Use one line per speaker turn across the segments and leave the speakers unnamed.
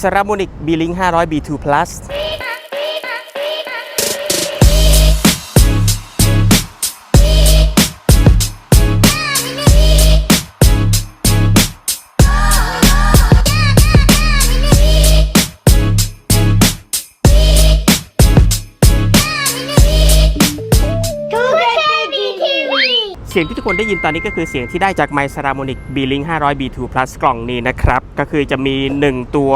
s a r a m o n i c B-Link 500 B2 Plus เสียงที่ทุกคนได้ยินตอนนี้ก็คือเสียงที่ได้จากไมค์ s a r a m o n i c B-Link 500 B2 Plus กล่องนี้นะครับ ก็คือจะมี 1 ตัว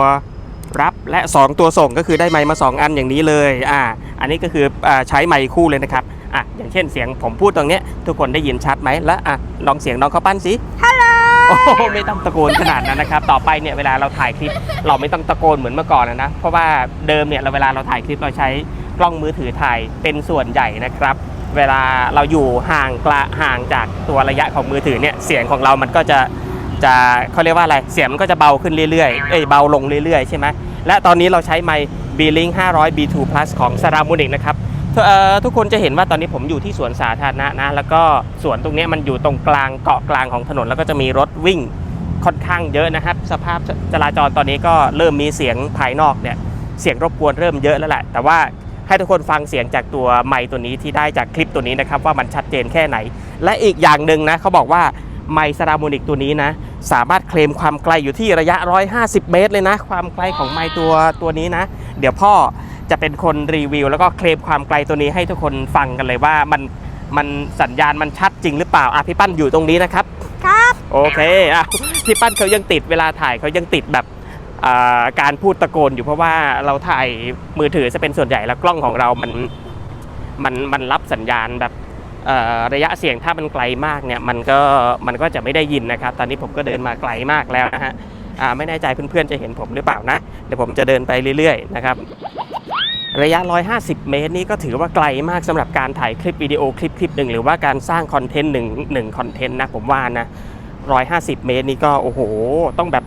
รับและ 2 ตัวส่งก็คือได้ไมค์มา 2 อันอย่างนี้เลยอ่าอันนี้ก็คืออาใช้ไมค์คู่เลยนะครับอะอย่างเช่นเสียงผมพูดตรงเนี้ยทุกคนได้ยินชัดไหมและอะลองเสียงน้องเขาวปั้นสิฮัลโหลโอ้โหไม่ต้องตะโกนขนาดนั้นนะครับ ต่อไปเนี่ยเวลาเราถ่ายคลิป เราไม่ต้องตะโกนเหมือนเมื่อก่อนนะนะเพราะว่าเดิมเนี่ยเราเวลาเราถ่ายคลิปเราใช้กล้องมือถือถ่ายเป็นส่วนใหญ่นะครับ เวลาเราอยู่ห่างกละห่างจากตัวระยะของมือถือเนี่ยเสียงของเรามันก็จะจะเขาเรียกว่าอะไรเสียงมันก็จะเบาขึ้นเรื่อยๆเอ้ยเบาลงเรื่อยๆใช่ไหม และตอนนี้เราใช้ไมค์ B-Link 500 B2 Plus ของ s a r a m o n i c นะครับทุกคนจะเห็นว่าตอนนี้ผมอยู่ที่สวนสาธารณะนะ แล้วก็สวนตรงนี้มันอยู่ตรงกลางเกาะกลางของถนน แล้วก็จะมีรถวิ่งค่อนข้างเยอะนะครับ สภาพจราจรตอนนี้ก็เริ่มมีเสียงภายนอกเนี่ยเสียงรบกวนเริ่มเยอะแล้วแหละ แต่ว่าให้ทุกคนฟังเสียงจากตัวไมค์ตัวนี้ที่ได้จากคลิปตัวนี้นะครับว่ามันชัดเจนแค่ไหน และอีกอย่างหนึ่งนะเขาบอกว่าไมค์สราโมนิกตัวนี้นะ สามารถเคลมความไกลอยู่ที่ระยะ 150 เมตรเลยนะ ความไกลของไมค์ตัวตัวนี้นะ เดี๋ยวพ่อจะเป็นคนรีวิว แล้วก็เคลมความไกลตัวนี้ให้ทุกคนฟังกันเลยว่ามันมันสัญญาณมันชัดจริงหรือเปล่าอะพี่ปั้นอยู่ตรงนี้นะครับ
ครับ
โอเคอะพี่ปั้นเขายังติดเวลาถ่ายเขายังติดแบบอ่าการพูดตะโกนอยู่เพราะว่าเราถ่ายมือถือจะเป็นส่วนใหญ่แล้วกล้องของเรามันมันมันรับสัญญาณแบบเอ่อ ระยะเสียงถ้ามันไกลมากเนี่ยมันก็มันก็จะไม่ได้ยินนะครับ ตอนนี้ผมก็เดินมาไกลมากแล้วนะฮะไม่แน่ใจเพื่อนๆจะเห็นผมหรือเปล่านะ เดี๋ยวผมจะเดินไปเรื่อยๆนะครับระยะ 150 เมตรนี่ก็ถือว่าไกลมากสำหรับการถ่ายคลิปวิดีโอคลิปคลิปหนึ่งหรือว่าการสร้างคอนเทนต์หนึ่งหนึ่งคอนเทนต์นะผมว่านะ 150 เมตรนี่ก็โอ้โห ต้องแบบ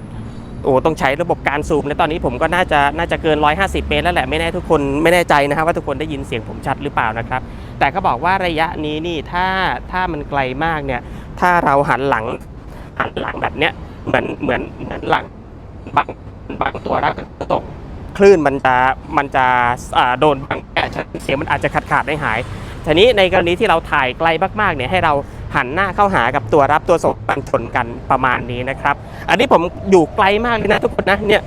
โอ้ต้องใช้ระบบการซูมและตอนนี้ผมก็น่าจะน่าจะเกิน 150 เมตรแล้วแหละไม่แน่ทุกคนไม่แน่ใจนะครับว่าทุกคนได้ยินเสียงผมชัดหรือเปล่านะครับ แต่เขาบอกว่าระยะนี้นี่ถ้าถ้ามันไกลมากเนี่ยถ้าเราหันหลังหันหลังแบบเนี้ยเหมือนเหมือนเหมือนหลังบางบางตัวรักตกคลื่นมันจะมันจะโดนบางแอะเสียงมันอาจจะขาดขาดได้หาย ทีนี้ในกรณีที่เราถ่ายไกลมากๆเนี่ยให้เราหันหน้าเข้าหากับตัวรับตัวส่งมันชนกันประมาณนี้นะครับ อันนี้ผมอยู่ไกลมากเลยนะทุกคนนะเนี่ย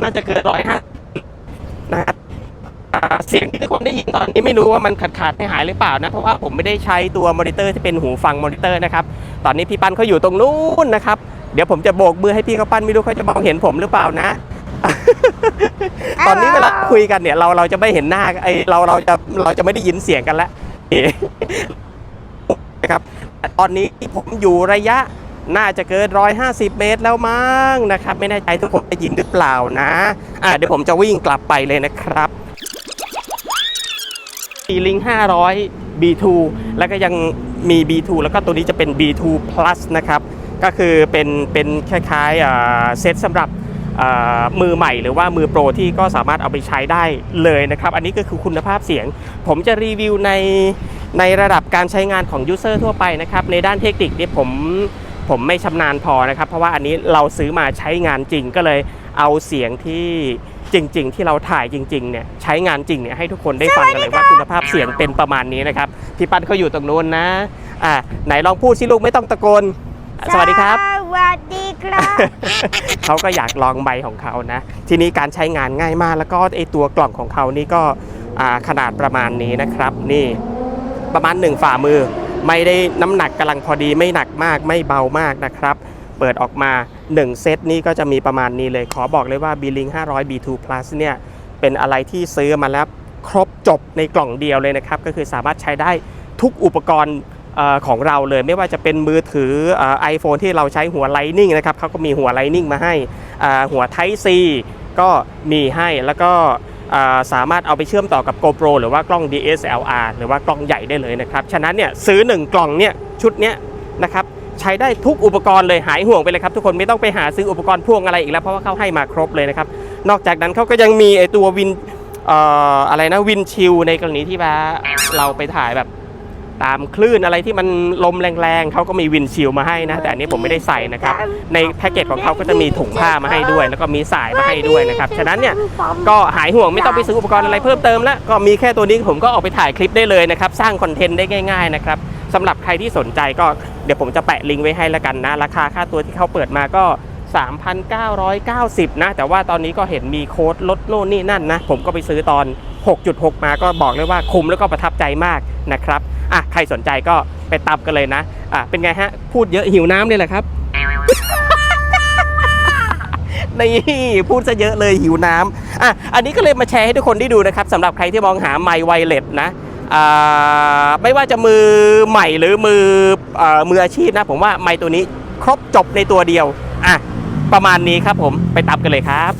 น่าจะเกินร้อยห้านะครับเสียงที่ทุกคนได้ยินตอนนี้ไม่รู้ว่ามันขาดขาดไม่หายหรือเปล่านะ เพราะว่าผมไม่ได้ใช้ตัวมอนิเตอร์ที่เป็นหูฟังมอนิเตอร์นะครับ ตอนนี้พี่ปั้นเขาอยู่ตรงนู้นนะครับ เดี๋ยวผมจะโบกมือให้พี่เขาปั้นไม่รู้เขาจะมองเห็นผมหรือเปล่านะ ตอนนี้เวลาคุยกันเนี่ย เราเราจะไม่เห็นหน้าไอเราเราจะเราจะไม่ได้ยินเสียงกันแล้วนะครับ ตอนนี้ผมอยู่ระยะน่าจะเกิน 150 เมตรแล้วมั้งนะครับ ไม่แน่ใจทุกคนได้ยินหรือเปล่านะ อะเดี๋ยวผมจะวิ่งกลับไปเลยนะครับปีลิง500 B2 แล้วก็ยังมี B2 แล้วก็ตัวนี้จะเป็น B2 Plus นะครับ ก็คือเป็นเป็นคล้ายๆเซตสำหรับ มือใหม่หรือว่ามือโปรที่ก็สามารถเอาไปใช้ได้เลยนะครับ อันนี้ก็คือคุณภาพเสียง ผมจะรีวิวในในระดับการใช้งานของยูเซอร์ทั่วไปนะครับในด้านเทคนิคเนี่ยผมผมไม่ชำนาญพอนะครับ เพราะว่าอันนี้เราซื้อมาใช้งานจริงก็เลยเอาเสียงที่จริง ๆ ที่เราถ่ายจริงๆเนี่ยใช้งานจริงเนี่ยให้ทุกคนได้ฟังกันเลยว่าคุณภาพเสียงเป็นประมาณนี้นะครับพี่ปั้นเขาอยู่ตรงนู้นนะอ่าไหนลองพูดสิลูกไม่ต้องตะโกน สวัสดีครับ
สวัสดี ครับ
เขาก็อยากลองใบของเขานะ ทีนี้การใช้งานง่ายมาก แล้วก็ไอตัวกล่องของเขานี่ก็ขนาดประมาณนี้นะครับ นี่ประมาณ 1 ฝ่ามือ ไม่ได้น้ำหนักกำลังพอดีไม่หนักมากไม่เบามากนะครับ เปิดออกมา 1 เซตนี้ก็จะมีประมาณนี้เลย ขอบอกเลยว่า b ีลิง500 B2 Plus เนี่ยเป็นอะไรที่ซื้อมาแล้วครบจบในกล่องเดียวเลยนะครับ ก็คือสามารถใช้ได้ทุกอุปกรณ์ ของเราเลยไม่ว่าจะเป็นมือถือไอโฟนที่เราใช้หัว Lightning นะครับเขาก็มีหัว Lightning มาให้หัว Type C ก็มีให้แล้วก็สามารถเอาไปเชื่อมต่อกับ GoPro หรือว่ากล้อง DSLR หรือว่ากล้องใหญ่ได้เลยนะครับ ฉะนั้นเนี่ยซื้อ 1 กล่องเนี่ยชุดเนี้ยนะครับใช้ได้ทุกอุปกรณ์เลยหายห่วงไปเลยครับทุกคนไม่ต้องไปหาซื้ออุปกรณ์พ่วงอะไรอีกแล้วเพราะว่าเขาให้มาครบเลยนะครับ นอกจากนั้นเขาก็ยังมีไอตัววินอออะไรนะวินชิลในกรณีที่ว่าเราไปถ่ายแบบ ตามคลื่นอะไรที่มันลมแรงๆเขาก็มีวินชิลมาให้นะ แต่อันนี้ผมไม่ได้ใส่นะครับ ในแพ็กเกจของเขาก็จะมีถุงผ้ามาให้ด้วย แล้วก็มีสายมาให้ด้วยนะครับ ฉะนั้นเนี่ยก็หายห่วงไม่ต้องไปซื้ออุปกรณ์อะไรเพิ่มเติมแล้ว ก็มีแค่ตัวนี้ผมก็ออกไปถ่ายคลิปได้เลยนะครับ สร้างคอนเทนต์ได้ง่ายๆนะครับสำหรับใครที่สนใจก็เดี๋ยวผมจะแปะลิงก์ไว้ให้แล้วกันนะ ราคาค่าตัวที่เขาเปิดมาก็ 3,990 นะ แต่ว่าตอนนี้ก็เห็นมีโค้ดลดโน่นนี่นั่นนะ ผมก็ไปซื้อตอน 6.6 มาก็บอกเลยว่าคุ้มแล้วก็ประทับใจมากนะครับ อะใครสนใจก็ไปตับกันเลยนะอะเป็นไงฮะ พูดเยอะหิวน้ำเลยแหละครับนี่พูดซะเยอะเลยหิวน้ำอะอันนี้ก็เลยมาแชร์ให้ทุกคนได้ดูนะครับสำหรับใครที่มองหาไมค์ไวเลสนะอ่าไม่ว่าจะมือใหม่หรือมืออ่อมืออาชีพนะ ผมว่าไมค์ตัวนี้ครบจบในตัวเดียวอะประมาณนี้ครับผมไปตับกันเลยครับ